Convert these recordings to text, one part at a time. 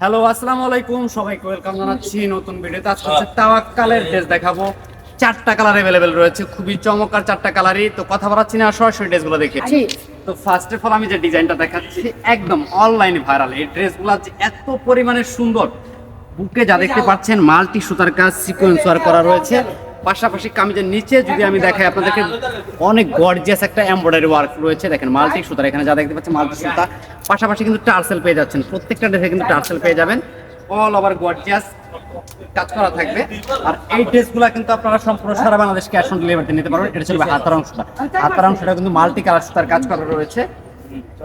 Hello আসসালামু আলাইকুম। সবাইকে ওয়েলকাম জানাচ্ছি নতুন ভিডিওতে। আজকে হচ্ছে তাওয়াক্কালের ড্রেস দেখাবো। চারটা কালার অ্যাভেলেবেল রয়েছে খুবই চমৎকার চারটা কালারই তো কথা বলাচ্ছি না সরাসরি ড্রেসগুলো দেখে তো ফার্স্ট অফ অল আমি যে ডিজাইনটা দেখাচ্ছি একদম অনলাইনে ভাইরাল এই ড্রেসগুলো আছে এত পরিমাণে সুন্দর। বুকে যা দেখতে পাচ্ছেন মাল্টি সুতার কাজ সিকোয়েন্স ওয়ার্ক করা রয়েছে। পাশাপাশি কামিজের নিচে যদি আমি দেখাই আপনাদেরকে, অনেক গর্জিয়াস একটা এমব্রয়ডারি ওয়ার্ক রয়েছে। দেখেন মাল্টি সুতার এখানে যা দেখতে পাচ্ছেন মাল্টি সুতা। পাশাপাশি কিন্তু টার্সেল পেয়ে যাচ্ছেন। প্রত্যেকটা ড্রেসে কিন্তু টার্সেল পেয়ে যাবেন। অল ওভার গর্জিয়াস কাজ করা থাকবে। আর এই ড্রেসগুলো কিন্তু আপনারা সম্পূর্ণ সারা বাংলাদেশ ক্যাশ অন ডেলিভারিতে নিতে পারবেন। এটা চলবে হাতার অংশটা। হাতার অংশটা কিন্তু মাল্টি কালার সুতার কাজ করা রয়েছে।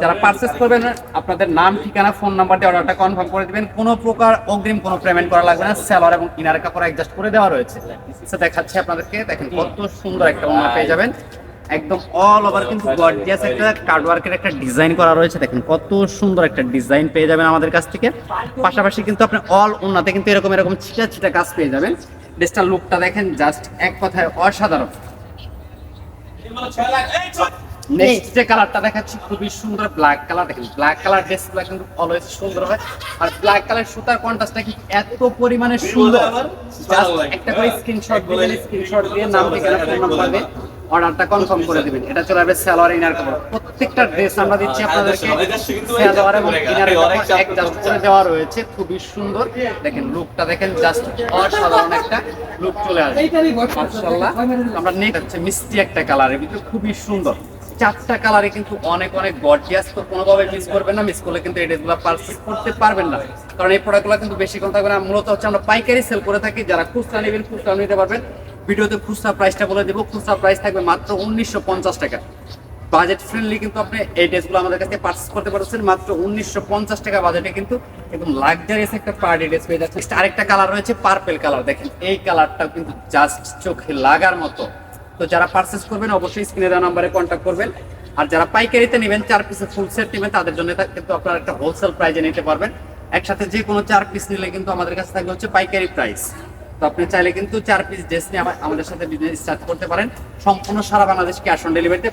যারা পারচেস করবেন, আপনাদের নাম, ঠিকানা ফোন নাম্বার দিয়ে অর্ডারটা কনফার্ম করে দিবেন। কোনো প্রকার অগ্রিম কোনো পেমেন্ট করা লাগবে না। সেলার এবং ইনার কাপড় অ্যাডজাস্ট করে দেওয়া রয়েছে। দেখাচ্ছে আপনাদেরকে। দেখেন কত সুন্দর একটা ওনা পেয়ে যাবেন। একদম অল ওভার কিন্তু গর্জিয়াস একটা কার্ড ওয়ার্কের একটা ডিজাইন করা রয়েছে। দেখেন কত সুন্দর একটা ডিজাইন পেয়ে যাবেন আমাদের কাছ থেকে। পাশাপাশি কিন্তু আপনি অল ওনাতে কিন্তু এরকম এরকম ছিটা ছিটা কাজ পেয়ে যাবেন। ড্রেসটার লুকটা দেখেন জাস্ট এক কথায় অসাধারণ। নেক্সট যে কালারটা দেখাচ্ছি খুবই সুন্দর ব্ল্যাক কালার দেখেন ব্ল্যাক কালার ড্রেসগুলো কিন্তু অলওয়েজ সুন্দর হয়। আর ব্ল্যাক কালার সুতার কন্ট্রাস্টটা কিন্তু এত পরিমাণে সুন্দর। একটা করে স্ক্রিনশট দিবেন স্ক্রিনশট দিয়ে নাম ঠিকানা ফোন নাম্বার দিয়ে অর্ডারটা কনফার্ম করে দিবেন। এটা চলে আসবে সালোয়ার ইনার কাপড় প্রত্যেকটা ড্রেস আমরা দিচ্ছি আপনাদেরকে সালোয়ার এবং ইনার কাপড় অ্যাডজাস্ট করে দেওয়া রয়েছে খুবই সুন্দর। দেখেন লুকটা দেখেন জাস্ট অসাধারণ একটা লুক চলে আসবে। মাশাআল্লাহ। আমরা নেক্সট হচ্ছে মিষ্টি একটা কালারের ভিতরে খুবই সুন্দর। চারটা কালারে কিন্তু অনেক অনেক গর্জিয়াস তো কোনোভাবে মিস করবেন না মিস করলে কিন্তু এই ড্রেসগুলো পারচেস করতে পারবেন না। কারণ এই প্রোডাক্টগুলো কিন্তু বেশি কথা থাকবে না, মূলত হচ্ছে আমরা পাইকারি সেল করে থাকি, যারা খুচরা নেবেন, খুচরা নিতে পারবেন। ভিডিওতে খুচরা প্রাইসটা বলে দেবো, খুচরা প্রাইস থাকবে মাত্র উনিশশো পঞ্চাশ টাকা। বাজেট ফ্রেন্ডলি কিন্তু আপনি এই ড্রেসগুলো আমাদের কাছে পারচেস করতে পারছেন মাত্র উনিশশো পঞ্চাশ টাকা বাজেটে কিন্তু একদম লাক্সারিয়াস একটা পার্টি ড্রেস পেয়ে যাচ্ছে আরেকটা কালার রয়েছে পার্পেল কালার দেখেন এই কালারটাও কিন্তু জাস্ট চোখে লাগার মতো। তো যারা পারচেস করবেন, অবশ্যই স্ক্রিনে দেওয়া নাম্বারে কন্ট্যাক্ট করবেন। আর যারা পাইকারিতে নেবেন, চার পিসের ফুল সেট নেবেন, তাদের জন্য কিন্তু আপনারা একটা হোলসেল প্রাইজে নিতে পারবেন। একসাথে যে কোনো চার পিস নিলে কিন্তু আমাদের কাছে থাকবে হচ্ছে পাইকারি প্রাইস তো আপনি চাইলে কিন্তু চার পিস ড্রেস নিয়ে আমা- আমাদের সাথে বিজনেস স্টার্ট করতে পারেন। সম্পূর্ণ সারা বাংলাদেশ ক্যাশ অন ডেলিভারিতে